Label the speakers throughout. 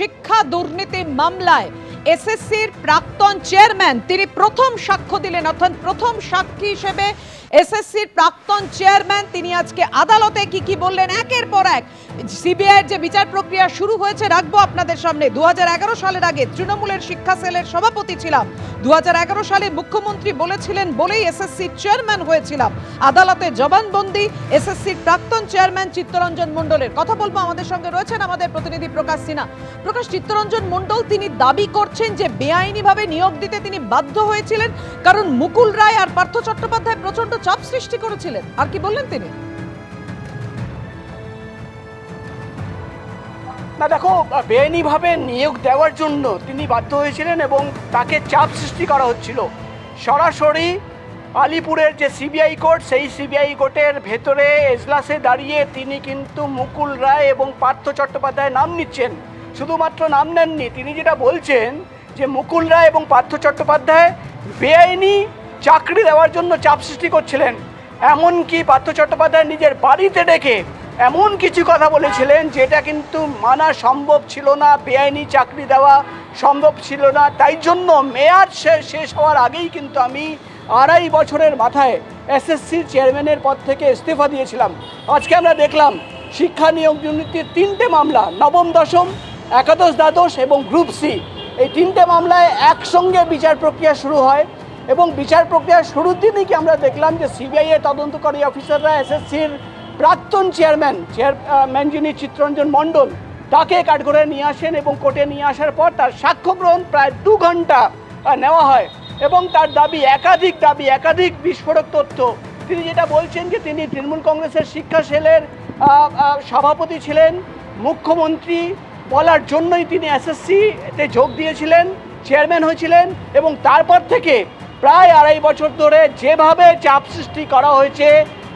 Speaker 1: শিক্ষা দুর্নীতি মামলায় এসএসসির প্রাক্তন চেয়ারম্যান তিনি প্রথম সাক্ষ্য দিলেন অর্থাৎ প্রথম সাক্ষী হিসেবে এসএসসির প্রাক্তন চেয়ারম্যান, তিনি আজকে আদালতে কি কি বললেন, একের পর এক সিবিআইয়ের যে বিচার প্রক্রিয়া শুরু হয়েছে, রাখব আপনাদের সামনে। দুহাজার এগারো সালের আগে তৃণমূলের শিক্ষা সেলের সভাপতি ছিলাম। দুহাজার এগারো সালে মুখ্যমন্ত্রী বলেছিলেন বলেই এসএসসির চেয়ারম্যান হয়েছিলাম। আদালতে জবানবন্দি, এসএসসির প্রাক্তন চেয়ারম্যান চিত্তরঞ্জন মণ্ডলের কথা বলব। আমাদের সঙ্গে রয়েছেন আমাদের প্রতিনিধি প্রকাশ সিনহা। প্রকাশ, চিত্তরঞ্জন মণ্ডল, তিনি দাবি করছেন যে বেআইনিভাবে নিয়োগ দিতে তিনি বাধ্য হয়েছিলেন, কারণ মুকুল রায় আর পার্থ চট্টোপাধ্যায় প্রচণ্ড চাপ সৃষ্টি করেছিলেন। আর কি বললেন তিনি?
Speaker 2: না, দেখো, বেআইনিভাবে নিয়োগ দেওয়ার জন্য তিনি বাধ্য হয়েছিলেন এবং তাকে চাপ সৃষ্টি করা হচ্ছিল। সরাসরি আলিপুরের যে সিবিআই কোর্ট, সেই সিবিআই কোর্টের ভেতরে এজলাসে দাঁড়িয়ে তিনি কিন্তু মুকুল রায় এবং পার্থ চট্টোপাধ্যায় নাম নিচ্ছেন। শুধুমাত্র নাম নেননি, তিনি যেটা বলছেন যে মুকুল রায় এবং পার্থ চট্টোপাধ্যায় বেআইনি চাকরি দেওয়ার জন্য চাপ সৃষ্টি করছিলেন। এমনকি পার্থ চট্টোপাধ্যায় নিজের বাড়িতে ডেকে এমন কিছু কথা বলেছিলেন, যেটা কিন্তু মানা সম্ভব ছিল না, বেআইনি চাকরি দেওয়া সম্ভব ছিল না। তাই জন্য মেয়াদ শেষ হওয়ার আগেই কিন্তু আমি আড়াই বছরের মাথায় এসএসসির চেয়ারম্যানের পদ থেকে ইস্তফা দিয়েছিলাম। আজকে আমরা দেখলাম শিক্ষা নিয়োগ দুর্নীতির তিনটে মামলা, নবম, দশম, একাদশ, দ্বাদশ এবং গ্রুপ সি। এই তিনটে মামলায় একসঙ্গে বিচার প্রক্রিয়া শুরু হয়। এবং বিচার প্রক্রিয়া শুরুর দিনই কি আমরা দেখলাম যে সিবিআই এর তদন্তকারী অফিসাররা এসএসসির প্রাক্তন চেয়ারম্যান চেয়ারম্যান যিনি চিত্তরঞ্জন মণ্ডল, তাকে কাঠগড়ায় নিয়ে আসেন এবং কোর্টে নিয়ে আসার পর তার সাক্ষ্য গ্রহণ প্রায় দু ঘণ্টা নেওয়া হয় এবং তার দাবি একাধিক দাবি, একাধিক বিস্ফোরক তথ্য। তিনি যেটা বলছেন যে তিনি তৃণমূল কংগ্রেসের শিক্ষা সেলের সভাপতি ছিলেন, মুখ্যমন্ত্রী বলার জন্যই তিনি এসএসসিতে যোগ দিয়েছিলেন, চেয়ারম্যান হয়েছিলেন এবং তারপর থেকে প্রায় আড়াই বছর ধরে যেভাবে চাপ সৃষ্টি করা হয়েছে,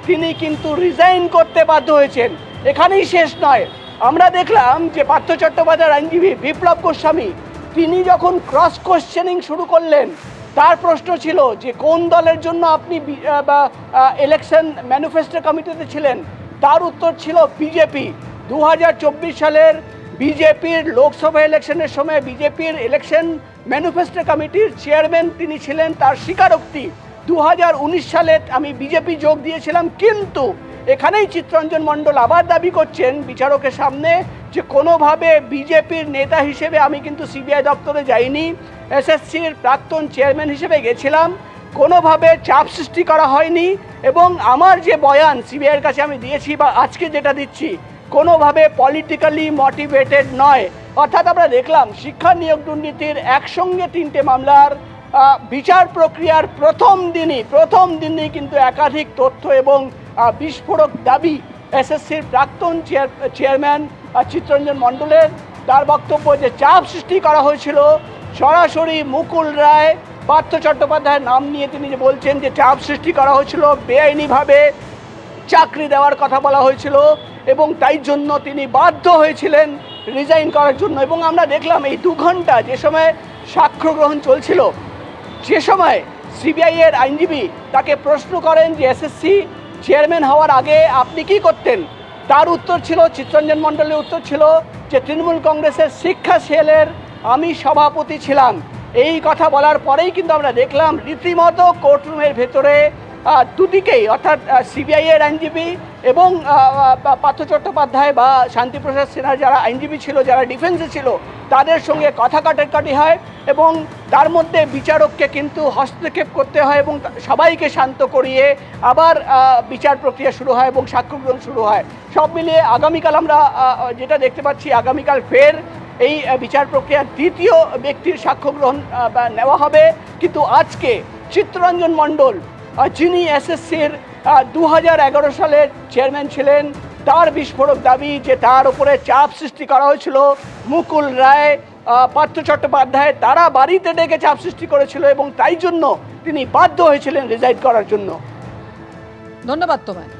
Speaker 2: তিনি কিন্তু রিজাইন করতে বাধ্য হয়েছেন। এখানেই শেষ নয়। আমরা দেখলাম যে পার্থ চট্টোপাধ্যায়ের আইনজীবী বিপ্লব গোস্বামী, তিনি যখন ক্রস কোশ্চেনিং শুরু করলেন, তার প্রশ্ন ছিল যে কোন দলের জন্য আপনি বা ইলেকশন ম্যানিফেস্টো কমিটিতে ছিলেন? তার উত্তর ছিল বিজেপি। দু হাজার চব্বিশ সালের বিজেপির লোকসভা ইলেকশনের সময় বিজেপির ইলেকশন ম্যানিফেস্টো কমিটির চেয়ারম্যান তিনি ছিলেন তার স্বীকারোক্তি। দু হাজার উনিশ সালে আমি বিজেপি যোগ দিয়েছিলাম, কিন্তু এখানেই চিত্তরঞ্জন মণ্ডল আবার দাবি করছেন বিচারকের সামনে যে কোনোভাবে বিজেপির নেতা হিসেবে আমি কিন্তু সিবিআই দপ্তরে যাইনি, এসএসসির প্রাক্তন চেয়ারম্যান হিসেবে গেছিলাম, কোনোভাবে চাপ সৃষ্টি করা হয়নি এবং আমার যে বয়ান সিবিআইয়ের কাছে আমি দিয়েছি বা আজকে যেটা দিচ্ছি কোনোভাবে পলিটিক্যালি মোটিভেটেড নয়। অর্থাৎ আমরা দেখলাম শিক্ষা নিয়োগ দুর্নীতির একসঙ্গে তিনটে মামলার বিচার প্রক্রিয়ার প্রথম দিনই প্রথম দিনই কিন্তু একাধিক তথ্য এবং বিস্ফোরক দাবি এসএসসির প্রাক্তন চেয়ার, চেয়ারম্যান চিত্তরঞ্জন মণ্ডলের। তার বক্তব্য যে চাপ সৃষ্টি করা হয়েছিল, সরাসরি মুকুল রায়, পার্থ চট্টোপাধ্যায়ের নাম নিয়ে তিনি যে বলছেন যে চাপ সৃষ্টি করা হয়েছিল, বেআইনিভাবে চাকরি দেওয়ার কথা বলা হয়েছিল এবং তাই জন্য তিনি বাধ্য হয়েছিলেন রিজাইন করার জন্য। এবং আমরা দেখলাম এই দু ঘণ্টা যে সময় সাক্ষ্য গ্রহণ চলছিল, যে সময় সিবিআই এর আইনজীবী তাকে প্রশ্ন করেন যে এসএসসি চেয়ারম্যান হওয়ার আগে আপনি কি করতেন? তার উত্তর ছিল, চিত্তরঞ্জন মণ্ডলের উত্তর ছিল যে, তৃণমূল কংগ্রেসের শিক্ষা সেলের আমি সভাপতি ছিলাম। এই কথা বলার পরেই কিন্তু আমরা দেখলাম রীতিমতো কোর্টরুমের ভেতরে দুদিকেই, অর্থাৎ সিবিআই এর আইনজীবী এবং পার্থ চট্টোপাধ্যায় বা শান্তিপ্রসাদ সিনহা যারা আইনজীবী ছিল, যারা ডিফেন্সে ছিল, তাদের সঙ্গে কথা কাটাকাটি হয় এবং তার মধ্যে বিচারককে কিন্তু হস্তক্ষেপ করতে হয় এবং সবাইকে শান্ত করিয়ে আবার বিচার প্রক্রিয়া শুরু হয় এবং সাক্ষ্য গ্রহণ শুরু হয়। সব মিলিয়ে আগামীকাল আমরা যেটা দেখতে পাচ্ছি, আগামীকাল ফের এই বিচার প্রক্রিয়ার দ্বিতীয় ব্যক্তির সাক্ষ্য গ্রহণ নেওয়া হবে। কিন্তু আজকে চিত্তরঞ্জন মণ্ডল যিনি এসএসসির দু হাজার এগারো সালের চেয়ারম্যান ছিলেন, তার বিস্ফোরক দাবি যে তার উপরে চাপ সৃষ্টি করা হয়েছিল, মুকুল রায় পার্থ চট্টোপাধ্যায় তারা বাড়িতে ডেকে চাপ সৃষ্টি করেছিল এবং তাই জন্য তিনি বাধ্য হয়েছিলেন রিজাইন করার জন্য।
Speaker 1: ধন্যবাদ তোমায়।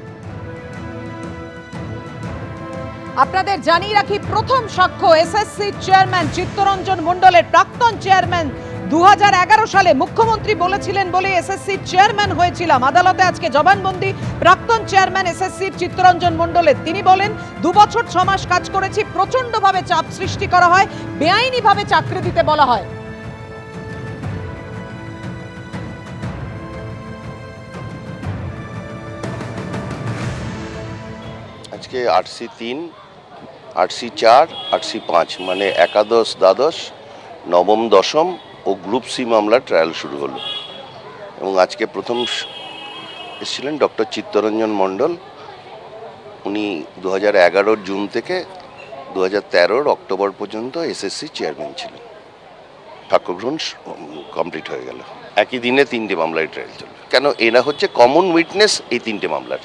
Speaker 1: আপনাদের জানিয়ে রাখি, প্রথম সাক্ষ্য এসএসসি চেয়ারম্যান চিত্তরঞ্জন মণ্ডলের প্রাক্তন চেয়ারম্যান দু হাজার এগারো সালে মুখ্যমন্ত্রী বলেছিলেন বলে এসএসসির চেয়ারম্যান হয়েছিলাম। আদালতে আজকে জবানবন্দি। প্রাক্তন চেয়ারম্যান এসএসসির চিত্তরঞ্জন মণ্ডলের তিনি বলেন দু বছর ছ মাস কাজ করেছি প্রচন্ডভাবে চাপ সৃষ্টি করা হয়, বেআইনিভাবে চাকরি দিতে বলা হয়।
Speaker 3: আজকে আটসি তিন আটসি চার আটসি পাঁচ মানে একাদশ, দ্বাদশ, নবম, দশম ও গ্রুপ সি মামলার ট্রায়াল শুরু হলো। এবং আজকে প্রথম এসেছিলেন ডক্টর চিত্তরঞ্জন মণ্ডল। উনি দু হাজার জুন থেকে দু হাজার অক্টোবর পর্যন্ত এসএসসি চেয়ারম্যান ছিলেন। সাক্ষ্যগ্রহণ কমপ্লিট হয়ে গেল। একই দিনে তিনটে মামলায় ট্রায়াল চলবে। কেন? এরা হচ্ছে কমন উইটনেস এই তিনটে মামলার।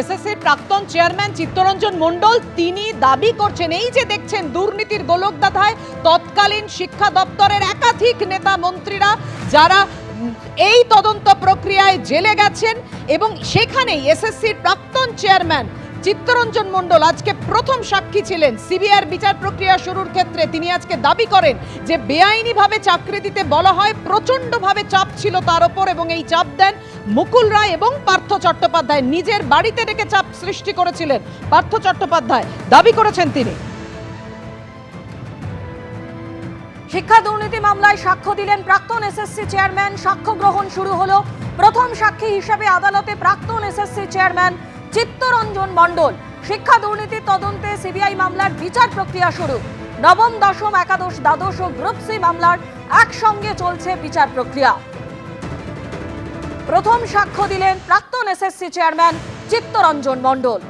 Speaker 1: এসএসসির প্রাক্তন চেয়ারম্যান চিত্তরঞ্জন মণ্ডল, তিনি দাবি করছেন, এই যে দেখছেন দুর্নীতির গোলকদাধায় তৎকালীন শিক্ষা দপ্তরের একাধিক নেতা মন্ত্রীরা যারা এই তদন্ত প্রক্রিয়ায় জেলে গেছেন এবং সেখানেই এসএসসির প্রাক্তন চেয়ারম্যান চিত্তরঞ্জন মণ্ডল আজকে প্রথম সাক্ষী ছিলেন। সিবিআর বিচার প্রক্রিয়া শুরুর ক্ষেত্রে তিনি আজকে দাবি করেন যে, বেআইনিভাবে চাকরি দিতে বলা হয়, প্রচণ্ডভাবে চাপ ছিল তার ওপর এবং এই চাপ দেন মুকুল রায় এবং পার্থ চট্টোপাধ্যায়। নিজের বাড়িতে ডেকে চাপ সৃষ্টি করেছিলেন পার্থ চট্টোপাধ্যায়। দাবি করেছেন তিনি।
Speaker 4: শিক্ষা দুর্নীতি মামলায় সাক্ষ্য দিলেন প্রাক্তন এসএসসি চেয়ারম্যান। সাক্ষ্য গ্রহণ শুরু হলো। প্রথম সাক্ষী হিসেবে আদালতে প্রাক্তন এসএসসি চেয়ারম্যান চিত্তরঞ্জন মণ্ডল, শিক্ষা দুর্নীতির তদন্তে সিবিআই মামলার বিচার প্রক্রিয়া শুরু। নবম, দশম, একাদশ, দ্বাদশ ও গ্রুপ সি মামলার একসঙ্গে চলছে বিচার প্রক্রিয়া। প্রথম সাক্ষ্য দিলেন প্রাক্তন এসএসসি চেয়ারম্যান চিত্তরঞ্জন মণ্ডল।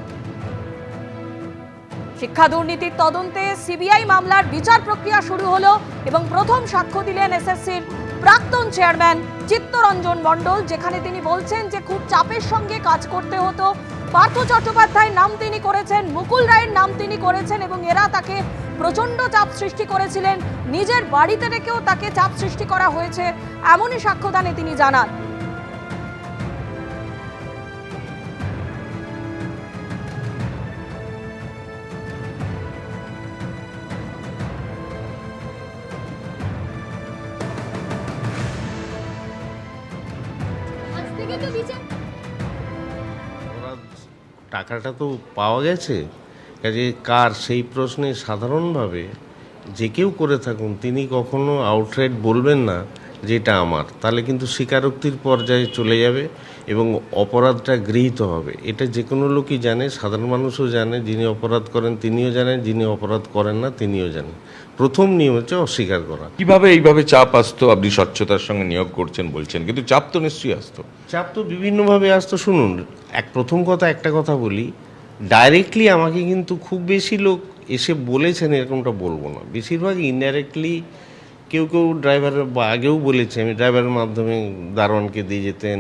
Speaker 4: শিক্ষা দুর্নীতির তদন্তে সিবিআই মামলার বিচার প্রক্রিয়া শুরু হলো এবং প্রথম সাক্ষ্য দিলেন এসএসসির প্রাক্তন চেয়ারম্যান চিত্তরঞ্জন মণ্ডল, যেখানে তিনি বলছেন যে খুব চাপের সঙ্গে কাজ করতে হতো পার্থ চট্টোপাধ্যায়ের নাম তিনি করেছেন, মুকুল রায়ের নাম তিনি করেছেন এবং এরা তাকে প্রচণ্ড চাপ সৃষ্টি করেছিলেন। নিজের বাড়িতে রেখেও তাকে চাপ সৃষ্টি করা হয়েছে, এমনই সাক্ষ্যদানে তিনি জানান।
Speaker 5: ওরা টাকাটা তো পাওয়া গেছে। কাজে কার সেই প্রশ্নে সাধারণভাবে যে কেউ করে থাকুন, তিনি কখনো আউটরাইট বলবেন না। যে এটা আমার তাহলে কিন্তু স্বীকারোক্তির পর্যায়ে চলে যাবে এবং অপরাধটা গৃহীত হবে। এটা যে কোনো লোকই জানে সাধারণ মানুষও জানে যিনি অপরাধ করেন তিনিও জানেন যিনি অপরাধ করেন না তিনিও জানেন। প্রথম নিয়ম হচ্ছে অস্বীকার করা।
Speaker 6: কীভাবে এইভাবে চাপ আসতো? আপনি স্বচ্ছতার সঙ্গে নিয়োগ করছেন বলছেন কিন্তু চাপ তো নিশ্চয়ই আসতো।
Speaker 5: চাপ তো বিভিন্নভাবে আসতো। শুনুন এক প্রথম কথা একটা কথা বলি ডাইরেক্টলি আমাকে কিন্তু খুব বেশি লোক এসে বলেছেন এরকমটা বলব না। বেশিরভাগ ইনডাইরেক্টলি কেউ কেউ ড্রাইভার বা আগেও বলেছে আমি ড্রাইভারের মাধ্যমে দারোয়ানকে দিয়ে যেতেন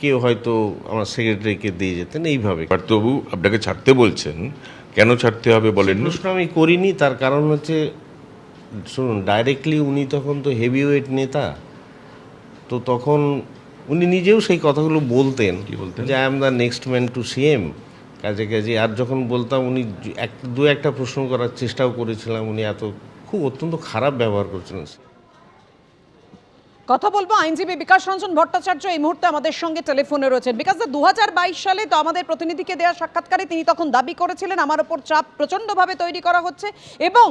Speaker 5: কেউ হয়তো আমার সেক্রেটারিকে দিয়ে যেতেন এইভাবে
Speaker 6: তবু আপনাকে ছাড়তে বলছেন কেন ছাড়তে হবে বলেননি
Speaker 5: প্রশ্ন আমি করিনি তার কারণ হচ্ছে শুনুন ডাইরেক্টলি উনি তখন তো হেভি ওয়েট নেতা তো তখন উনি নিজেও সেই কথাগুলো বলতেন
Speaker 6: কি বলতেন?
Speaker 5: যে I am the next man to CM কাজে কাজে আর যখন বলতাম উনি এক দু একটা প্রশ্ন করার চেষ্টাও করেছিলাম উনি এত খুব অত্যন্ত খারাপ ব্যবহার করছিলেন
Speaker 1: কথা বলব আইনজীবী বিকাশ রঞ্জন ভট্টাচার্য এই মুহূর্তে আমাদের সঙ্গে টেলিফোনে রয়েছেন। বিকাশ দা দু হাজার বাইশ সালে তো আমাদের প্রতিনিধিকে দেওয়া সাক্ষাৎকারে তিনি তখন দাবি করেছিলেন আমার ওপর চাপ প্রচণ্ডভাবে তৈরি করা হচ্ছে এবং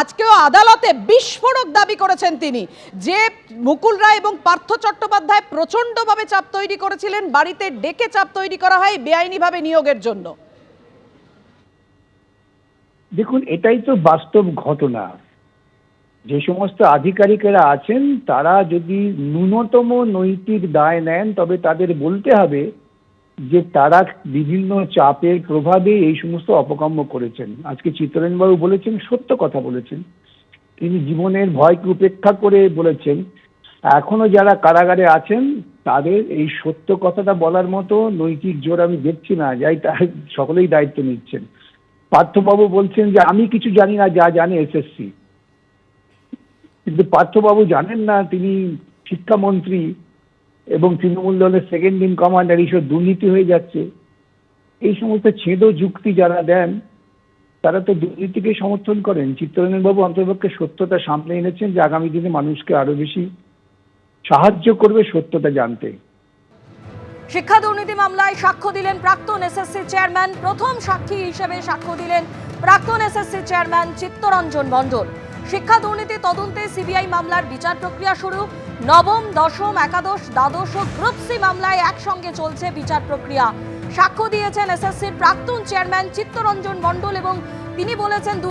Speaker 1: আজকেও আদালতে বিস্ফোরক দাবি করেছেন তিনি। যে মুকুল রায় এবং পার্থ চট্টোপাধ্যায় প্রচণ্ডভাবে চাপ তৈরি করেছিলেন বাড়িতে ডেকে চাপ তৈরি করা হয় বেআইনিভাবে নিয়োগের জন্য।
Speaker 7: দেখুন এটাই তো বাস্তব ঘটনা। যে সমস্ত আধিকারিকেরা আছেন, তারা যদি ন্যূনতম নৈতিক দায় নেন, তবে তাদের বলতে হবে যে তারা বিভিন্ন চাপের প্রভাবে এই সমস্ত অপকর্ম করেছেন। আজকে চিত্তরঞ্জনবাবু বলেছেন, সত্য কথা বলেছেন। তিনি জীবনের ভয়কে উপেক্ষা করে বলেছেন। এখনও যারা কারাগারে আছেন, তাদের এই সত্য কথাটা বলার মতো নৈতিক জোর আমি দেখছি না, যাই তার সকলেই দায়িত্ব নিচ্ছেন। পার্থবাবু বলছেন যে, আমি কিছু জানি না, যা জানে এসএসসি। কিন্তু পার্থবাবু জানেন না, তিনি শিক্ষামন্ত্রী এবং তৃণমূল দলের সেকেন্ড ইন কমান্ডার এইসব দুর্নীতি হয়ে যাচ্ছে। এই সমস্ত ছেদ যুক্তি যারা দেন, তারা তো দুর্নীতিকে সমর্থন করেন। চিত্তরঞ্জনবাবু অন্তর্পক্ষে সত্যতা সামনে এনেছেন যে আগামী দিনে মানুষকে আরও বেশি সাহায্য করবে সত্যতা জানতে।
Speaker 4: শিক্ষা দুর্নীতি মামলায় সাক্ষ্য দিলেন প্রাক্তন এসএসসি চেয়ারম্যান। প্রথম সাক্ষী হিসেবে সাক্ষ্য দিলেন প্রাক্তন এসএসসি চেয়ারম্যান চিত্তরঞ্জন মণ্ডল। শিক্ষা দুর্নীতি তদন্তে সিবিআই মামলার বিচার প্রক্রিয়া শুরু। নবম, দশম, একাদশ, দ্বাদশ ও গ্রুপ সি মামলায় একসঙ্গে চলছে বিচার প্রক্রিয়া। সাক্ষ্য দিয়েছেন এসএসসির প্রাক্তন চেয়ারম্যান চিত্তরঞ্জন মণ্ডল এবং তিনি বলেছেন দু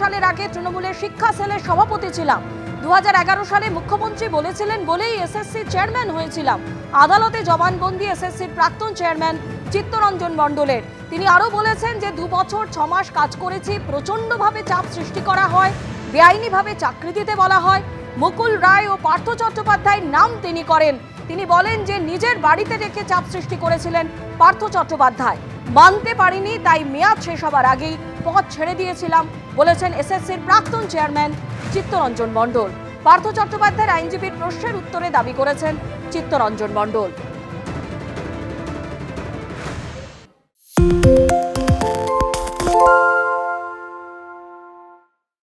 Speaker 4: সালের আগে তৃণমূলের শিক্ষা সেলের সভাপতি ছিলাম। দু হাজার এগারো সালে মুখ্যমন্ত্রী বলেছিলেন বলেই এসএসসি চেয়ারম্যান হয়েছিলাম। আদালতে জবানবন্দি এসএসসির প্রাক্তন চেয়ারম্যান চিত্তরঞ্জন মণ্ডলের। তিনি আরও বলেছেন যে দু বছর ছ মাস কাজ করেছি, প্রচণ্ডভাবে চাপ সৃষ্টি করা হয়। বেআইনিভাবে চাকরি দিতে বলা হয়। মুকুল রায় ও পার্থ চট্টোপাধ্যায়ের নাম তিনি করেন। তিনি বলেন যে, নিজের বাড়িতে রেখে চাপ সৃষ্টি করেছিলেন পার্থ চট্টোপাধ্যায়। মানতে পারিনি, তাই মেয়াদ শেষ হবার আগেই পদ ছেড়ে দিয়েছিলাম, বলেছেন এসএসসির প্রাক্তন চেয়ারম্যান চিত্তরঞ্জন মণ্ডল। পার্থ চট্টোপাধ্যায়ের আইনজীবীর প্রশ্নের উত্তরে দাবি করেছেন চিত্তরঞ্জন মণ্ডল।